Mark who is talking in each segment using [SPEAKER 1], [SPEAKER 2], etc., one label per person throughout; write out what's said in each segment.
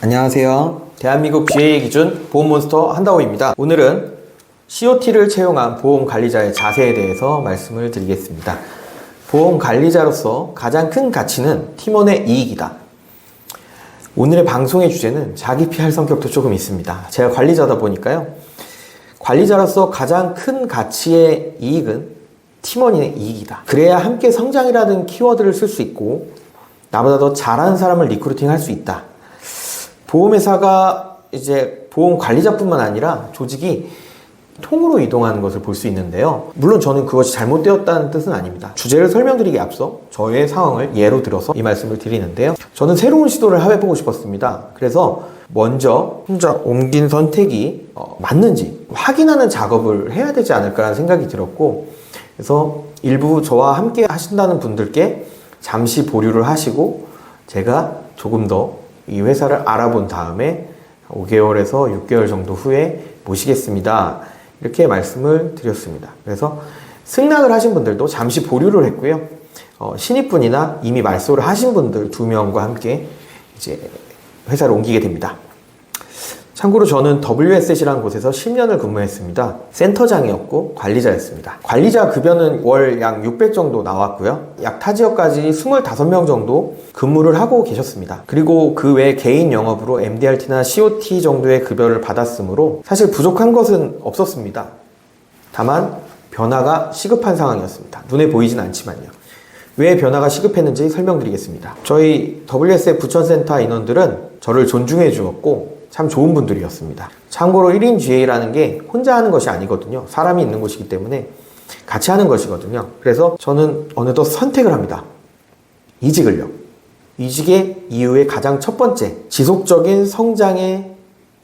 [SPEAKER 1] 안녕하세요. 대한민국 GA 기준 보험몬스터 한다호입니다. 오늘은 COT를 채용한 보험 관리자의 자세에 대해서 말씀을 드리겠습니다. 보험 관리자로서 가장 큰 가치는 팀원의 이익이다. 오늘의 방송의 주제는 자기 PR 성격도 조금 있습니다. 제가 관리자다 보니까요. 관리자로서 가장 큰 가치의 이익은 팀원의 이익이다. 그래야 함께 성장이라는 키워드를 쓸 수 있고 나보다 더 잘하는 사람을 리크루팅 할 수 있다. 보험회사가 이제 보험 관리자뿐만 아니라 조직이 통으로 이동하는 것을 볼 수 있는데요. 물론 저는 그것이 잘못되었다는 뜻은 아닙니다. 주제를 설명드리기 앞서 저의 상황을 예로 들어서 이 말씀을 드리는데요. 저는 새로운 시도를 해보고 싶었습니다. 그래서 먼저 혼자 옮긴 선택이 어, 맞는지 확인하는 작업을 해야 되지 않을까라는 생각이 들었고 그래서 일부 저와 함께 하신다는 분들께 잠시 보류를 하시고 제가 조금 더 이 회사를 알아본 다음에 5개월에서 6개월 정도 후에 모시겠습니다. 이렇게 말씀을 드렸습니다. 그래서 승낙을 하신 분들도 잠시 보류를 했고요. 어, 신입분이나 이미 말소를 하신 분들 두 명과 함께 이제 회사를 옮기게 됩니다. 참고로 저는 WS이라는 곳에서 10년을 근무했습니다. 센터장이었고 관리자였습니다. 관리자 급여는 월 약 600 정도 나왔고요. 약 타 지역까지 25명 정도 근무를 하고 계셨습니다. 그리고 그 외 개인 영업으로 MDRT나 COT 정도의 급여를 받았으므로 사실 부족한 것은 없었습니다. 다만 변화가 시급한 상황이었습니다. 눈에 보이진 않지만요. 왜 변화가 시급했는지 설명드리겠습니다. 저희 WSF 부천센터 인원들은 저를 존중해 주었고 참 좋은 분들이었습니다. 참고로 1인 GA라는 게 혼자 하는 것이 아니거든요. 사람이 있는 곳이기 때문에 같이 하는 것이거든요. 그래서 저는 어느덧 선택을 합니다. 이직을요. 이직의 이유의 가장 첫 번째, 지속적인 성장의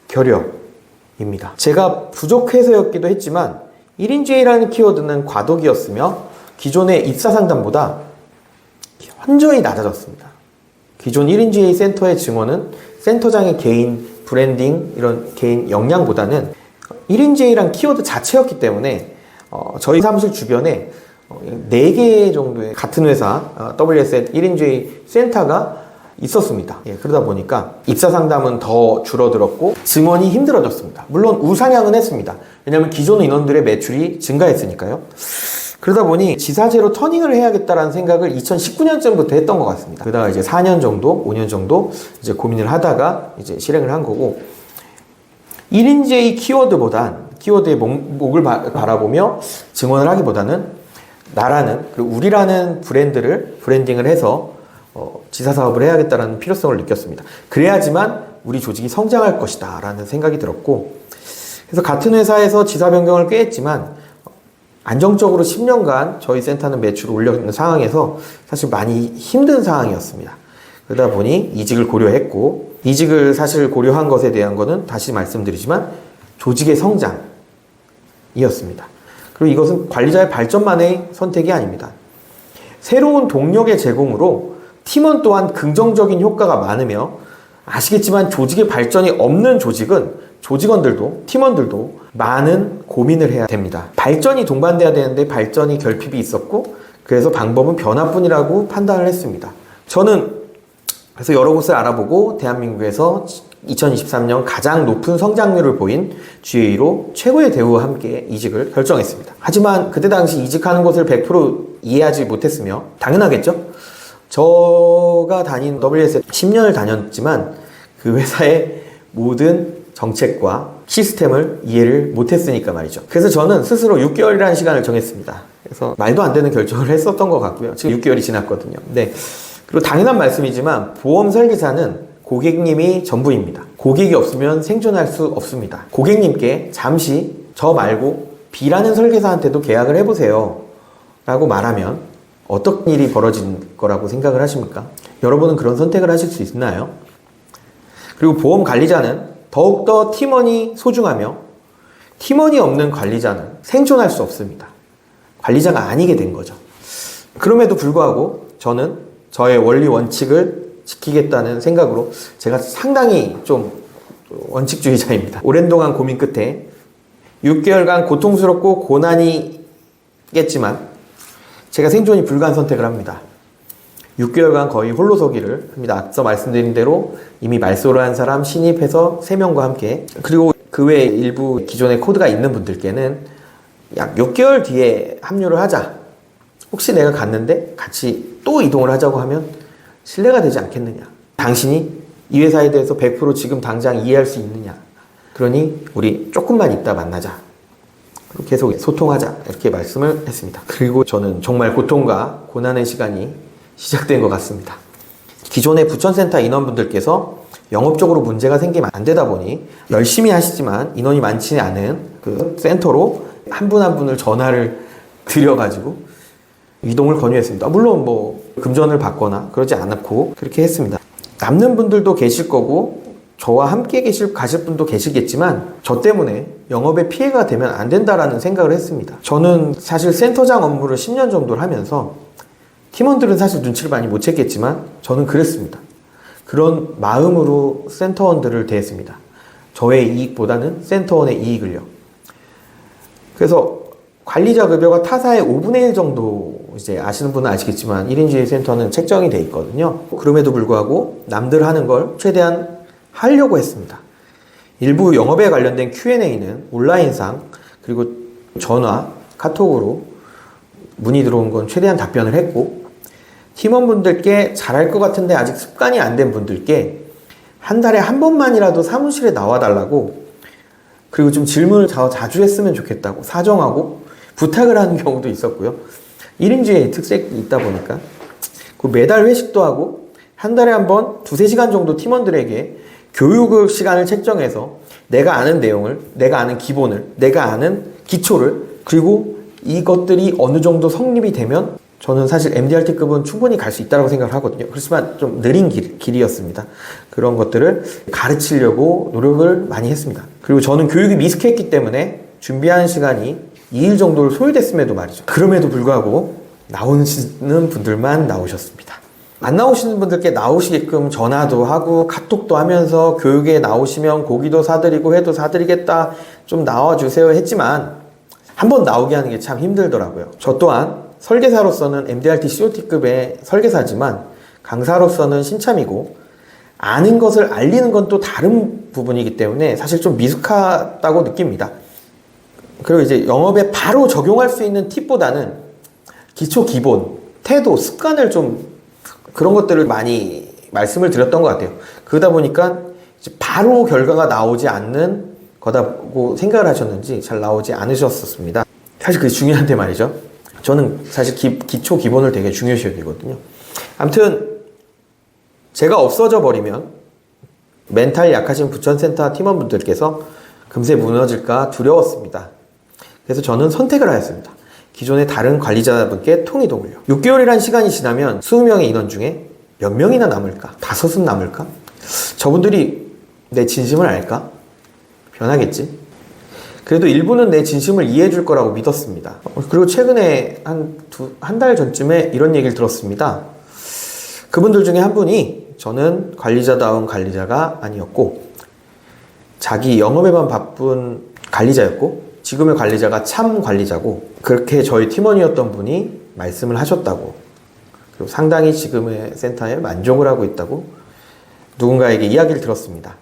[SPEAKER 1] 결여입니다. 제가 부족해서였기도 했지만 1인 GA라는 키워드는 과도기였으며 기존의 입사 상담보다 현저히 낮아졌습니다. 기존 1인 GA 센터의 증언은 센터장의 개인 브랜딩 이런 개인 역량보다는 1인 GA란 키워드 자체였기 때문에 어, 저희 사무실 주변에 어, 4개 정도의 같은 회사 어, WSN 1인 GA 센터가 있었습니다. 예, 그러다 보니까 입사 상담은 더 줄어들었고 증언이 힘들어졌습니다. 물론 우상향은 했습니다. 왜냐하면 기존 인원들의 매출이 증가했으니까요. 그러다 보니 지사제로 터닝을 해야겠다라는 생각을 2019년쯤부터 했던 것 같습니다. 그러다가 이제 4년 정도, 5년 정도 이제 고민을 하다가 이제 실행을 한 거고 1인제의 키워드보단 키워드의 목, 을 바라보며 증언을 하기보다는 나라는 그리고 우리라는 브랜드를 브랜딩을 해서 어, 지사 사업을 해야겠다라는 필요성을 느꼈습니다. 그래야지만 우리 조직이 성장할 것이다라는 생각이 들었고 그래서 같은 회사에서 지사 변경을 꽤 했지만 안정적으로 10년간 저희 센터는 매출을 올려있는 상황에서 사실 많이 힘든 상황이었습니다. 그러다 보니 이직을 고려했고, 이직을 사실 고려한 것에 대한 거는 다시 말씀드리지만 조직의 성장이었습니다. 그리고 이것은 관리자의 발전만의 선택이 아닙니다. 새로운 동력의 제공으로 팀원 또한 긍정적인 효과가 많으며 아시겠지만 조직의 발전이 없는 조직은 조직원들도 팀원들도 많은 고민을 해야 됩니다. 발전이 동반돼야 되는데 발전이 결핍이 있었고 그래서 방법은 변화뿐이라고 판단을 했습니다. 저는 그래서 여러 곳을 알아보고 대한민국에서 2023년 가장 높은 성장률을 보인 GA로 최고의 대우와 함께 이직을 결정했습니다. 하지만 그때 당시 이직하는 것을 100% 이해하지 못했으며 당연하겠죠? 저가 다닌 WS 10년을 다녔지만 그 회사의 모든 정책과 시스템을 이해를 못했으니까 말이죠. 그래서 저는 스스로 6개월이라는 시간을 정했습니다. 그래서 말도 안 되는 결정을 했었던 것 같고요. 지금 6개월이 지났거든요. 네. 그리고 당연한 말씀이지만 보험 설계사는 고객님이 전부입니다. 고객이 없으면 생존할 수 없습니다. 고객님께 잠시 저 말고 B라는 설계사한테도 계약을 해보세요. 라고 말하면 어떤 일이 벌어진 거라고 생각을 하십니까? 여러분은 그런 선택을 하실 수 있나요? 그리고 보험 관리자는 더욱더 팀원이 소중하며 팀원이 없는 관리자는 생존할 수 없습니다. 관리자가 아니게 된 거죠. 그럼에도 불구하고 저는 저의 원리 원칙을 지키겠다는 생각으로 제가 상당히 좀 원칙주의자입니다. 오랜 동안 고민 끝에 6개월간 고통스럽고 고난이겠지만 제가 생존이 불가한 선택을 합니다. 6개월간 거의 홀로서기를 합니다. 앞서 말씀드린 대로 이미 말소를 한 사람 신입해서 3명과 함께 그리고 그 외에 일부 기존에 코드가 있는 분들께는 약 6개월 뒤에 합류를 하자. 혹시 내가 갔는데 같이 또 이동을 하자고 하면 신뢰가 되지 않겠느냐. 당신이 이 회사에 대해서 100% 지금 당장 이해할 수 있느냐. 그러니 우리 조금만 있다 만나자. 계속 소통하자. 이렇게 말씀을 했습니다. 그리고 저는 정말 고통과 고난의 시간이 시작된 것 같습니다. 기존의 부천센터 인원분들께서 영업적으로 문제가 생기면 안 되다 보니 열심히 하시지만 인원이 많지 않은 그 센터로 한분한 분을 전화를 드려가지고 이동을 권유했습니다. 물론 뭐 금전을 받거나 그러지 않았고 그렇게 했습니다. 남는 분들도 계실 거고 저와 함께 계실 가실 분도 계시겠지만 저 때문에 영업에 피해가 되면 안 된다라는 생각을 했습니다. 저는 사실 센터장 업무를 10년 정도를 하면서 팀원들은 사실 눈치를 많이 못 챘겠지만 저는 그랬습니다. 그런 마음으로 센터원들을 대했습니다. 저의 이익보다는 센터원의 이익을요. 그래서 관리자 급여가 타사의 5분의 1 정도 이제 아시는 분은 아시겠지만 1인주의 센터는 책정이 돼 있거든요. 그럼에도 불구하고 남들 하는 걸 최대한 하려고 했습니다. 일부 영업에 관련된 Q&A는 온라인상 그리고 전화, 카톡으로 문의 들어온 건 최대한 답변을 했고 팀원분들께 잘할 것 같은데 아직 습관이 안 된 분들께 한 달에 한 번만이라도 사무실에 나와 달라고 그리고 좀 질문을 더 자주 했으면 좋겠다고 사정하고 부탁을 하는 경우도 있었고요. 1인주의 특색이 있다 보니까 그 매달 회식도 하고 한 달에 한 번 두세 시간 정도 팀원들에게 교육 시간을 책정해서 내가 아는 내용을, 내가 아는 기본을, 내가 아는 기초를 그리고 이것들이 어느 정도 성립이 되면 저는 사실 MDRT급은 충분히 갈 수 있다고 생각을 하거든요. 그렇지만 좀 느린 길, 길이었습니다. 그런 것들을 가르치려고 노력을 많이 했습니다. 그리고 저는 교육이 미숙했기 때문에 준비하는 시간이 2일 정도를 소요됐음에도 말이죠. 그럼에도 불구하고 나오시는 분들만 나오셨습니다. 안 나오시는 분들께 나오시게끔 전화도 하고 카톡도 하면서 교육에 나오시면 고기도 사드리고 해도 사드리겠다 좀 나와주세요 했지만 한번 나오게 하는 게 참 힘들더라고요. 저 또한 설계사로서는 MDRT COT급의 설계사지만 강사로서는 신참이고 아는 것을 알리는 건 또 다른 부분이기 때문에 사실 좀 미숙하다고 느낍니다. 그리고 이제 영업에 바로 적용할 수 있는 팁보다는 기초 기본, 태도, 습관을 좀 그런 것들을 많이 말씀을 드렸던 것 같아요. 그러다 보니까 바로 결과가 나오지 않는 거다고 생각을 하셨는지 잘 나오지 않으셨었습니다. 사실 그게 중요한데 말이죠. 저는 사실 기, 기초 기본을 되게 중요시 여기거든요. 아무튼 제가 없어져 버리면 멘탈 약하신 부천센터 팀원분들께서 금세 무너질까 두려웠습니다. 그래서 저는 선택을 하였습니다. 기존의 다른 관리자분께 통이 동을요. 6개월이란 시간이 지나면 20명의 인원 중에 몇 명이나 남을까? 다섯은 남을까? 저분들이 내 진심을 알까? 변하겠지? 그래도 일부는 내 진심을 이해해 줄 거라고 믿었습니다. 그리고 최근에 한 두, 한 달 전쯤에 이런 얘기를 들었습니다. 그분들 중에 한 분이 저는 관리자다운 관리자가 아니었고, 자기 영업에만 바쁜 관리자였고, 지금의 관리자가 참 관리자고, 그렇게 저희 팀원이었던 분이 말씀을 하셨다고, 그리고 상당히 지금의 센터에 만족을 하고 있다고 누군가에게 이야기를 들었습니다.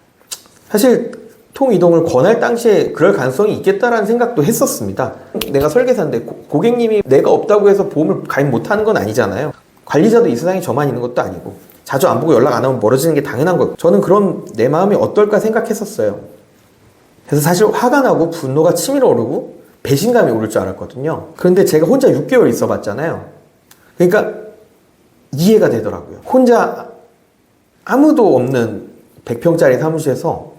[SPEAKER 1] 사실 통 이동을 권할 당시에 그럴 가능성이 있겠다라는 생각도 했었습니다. 내가 설계사인데 고, 고객님이 내가 없다고 해서 보험을 가입 못하는 건 아니잖아요. 관리자도 이 세상에 저만 있는 것도 아니고 자주 안 보고 연락 안 하면 멀어지는 게 당연한 거고 저는 그런 내 마음이 어떨까 생각했었어요. 그래서 사실 화가 나고 분노가 치밀어 오르고 배신감이 오를 줄 알았거든요. 그런데 제가 혼자 6개월 있어 봤잖아요. 그러니까 이해가 되더라고요. 혼자 아무도 없는 100평짜리 사무실에서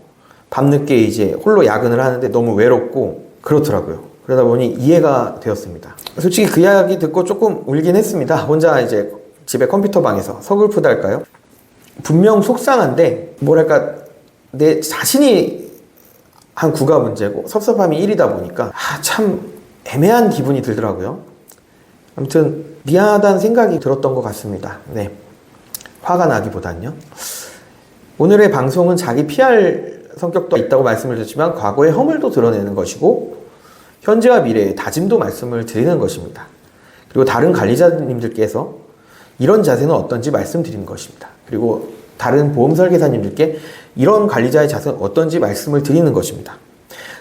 [SPEAKER 1] 밤늦게 이제 홀로 야근을 하는데 너무 외롭고 그렇더라고요. 그러다 보니 이해가 되었습니다. 솔직히 그 이야기 듣고 조금 울긴 했습니다. 혼자 이제 집에 컴퓨터 방에서 서글프달까요? 분명 속상한데 뭐랄까 내 자신이 한 구가 문제고 섭섭함이 1이다 보니까 아, 참 애매한 기분이 들더라고요. 아무튼 미안하다는 생각이 들었던 것 같습니다. 네. 화가 나기보단요. 오늘의 방송은 자기 PR 성격도 있다고 말씀을 드렸지만 과거의 허물도 드러내는 것이고 현재와 미래의 다짐도 말씀을 드리는 것입니다. 그리고 다른 관리자님들께서 이런 자세는 어떤지 말씀드리는 것입니다. 그리고 다른 보험 설계사님들께 이런 관리자의 자세는 어떤지 말씀을 드리는 것입니다.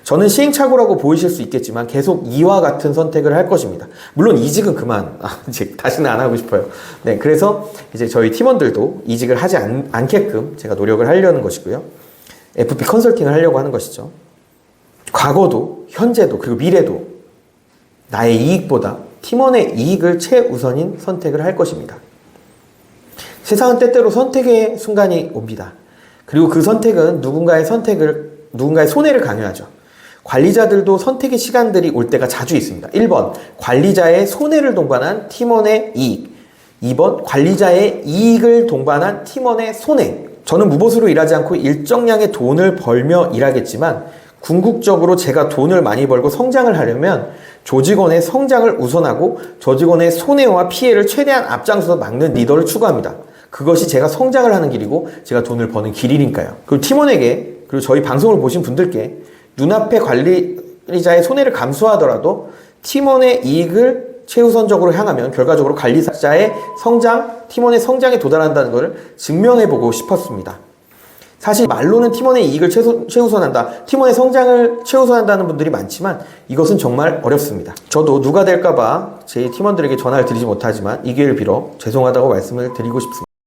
[SPEAKER 1] 저는 시행착오라고 보이실 수 있겠지만 계속 이와 같은 선택을 할 것입니다. 물론 이직은 그만, 아, 이제 다시는 안 하고 싶어요. 네, 그래서 이제 저희 팀원들도 이직을 하지 않, 않게끔 제가 노력을 하려는 것이고요. FP 컨설팅을 하려고 하는 것이죠. 과거도, 현재도, 그리고 미래도 나의 이익보다 팀원의 이익을 최우선인 선택을 할 것입니다. 세상은 때때로 선택의 순간이 옵니다. 그리고 그 선택은 누군가의 선택을, 누군가의 손해를 강요하죠. 관리자들도 선택의 시간들이 올 때가 자주 있습니다. 1번, 관리자의 손해를 동반한 팀원의 이익. 2번, 관리자의 이익을 동반한 팀원의 손해. 저는 무보수로 일하지 않고 일정량의 돈을 벌며 일하겠지만, 궁극적으로 제가 돈을 많이 벌고 성장을 하려면 조직원의 성장을 우선하고 조직원의 손해와 피해를 최대한 앞장서서 막는 리더를 추구합니다. 그것이 제가 성장을 하는 길이고 제가 돈을 버는 길이니까요. 그리고 팀원에게 그리고 저희 방송을 보신 분들께 눈앞에 관리자의 손해를 감수하더라도 팀원의 이익을 최우선적으로 향하면 결과적으로 관리자의 성장, 팀원의 성장에 도달한다는 것을 증명해보고 싶었습니다. 사실 말로는 팀원의 이익을 최소, 최우선한다, 팀원의 성장을 최우선한다는 분들이 많지만 이것은 정말 어렵습니다. 저도 누가 될까봐 제 팀원들에게 전화를 드리지 못하지만 이 기회를 빌어 죄송하다고 말씀을 드리고 싶습니다.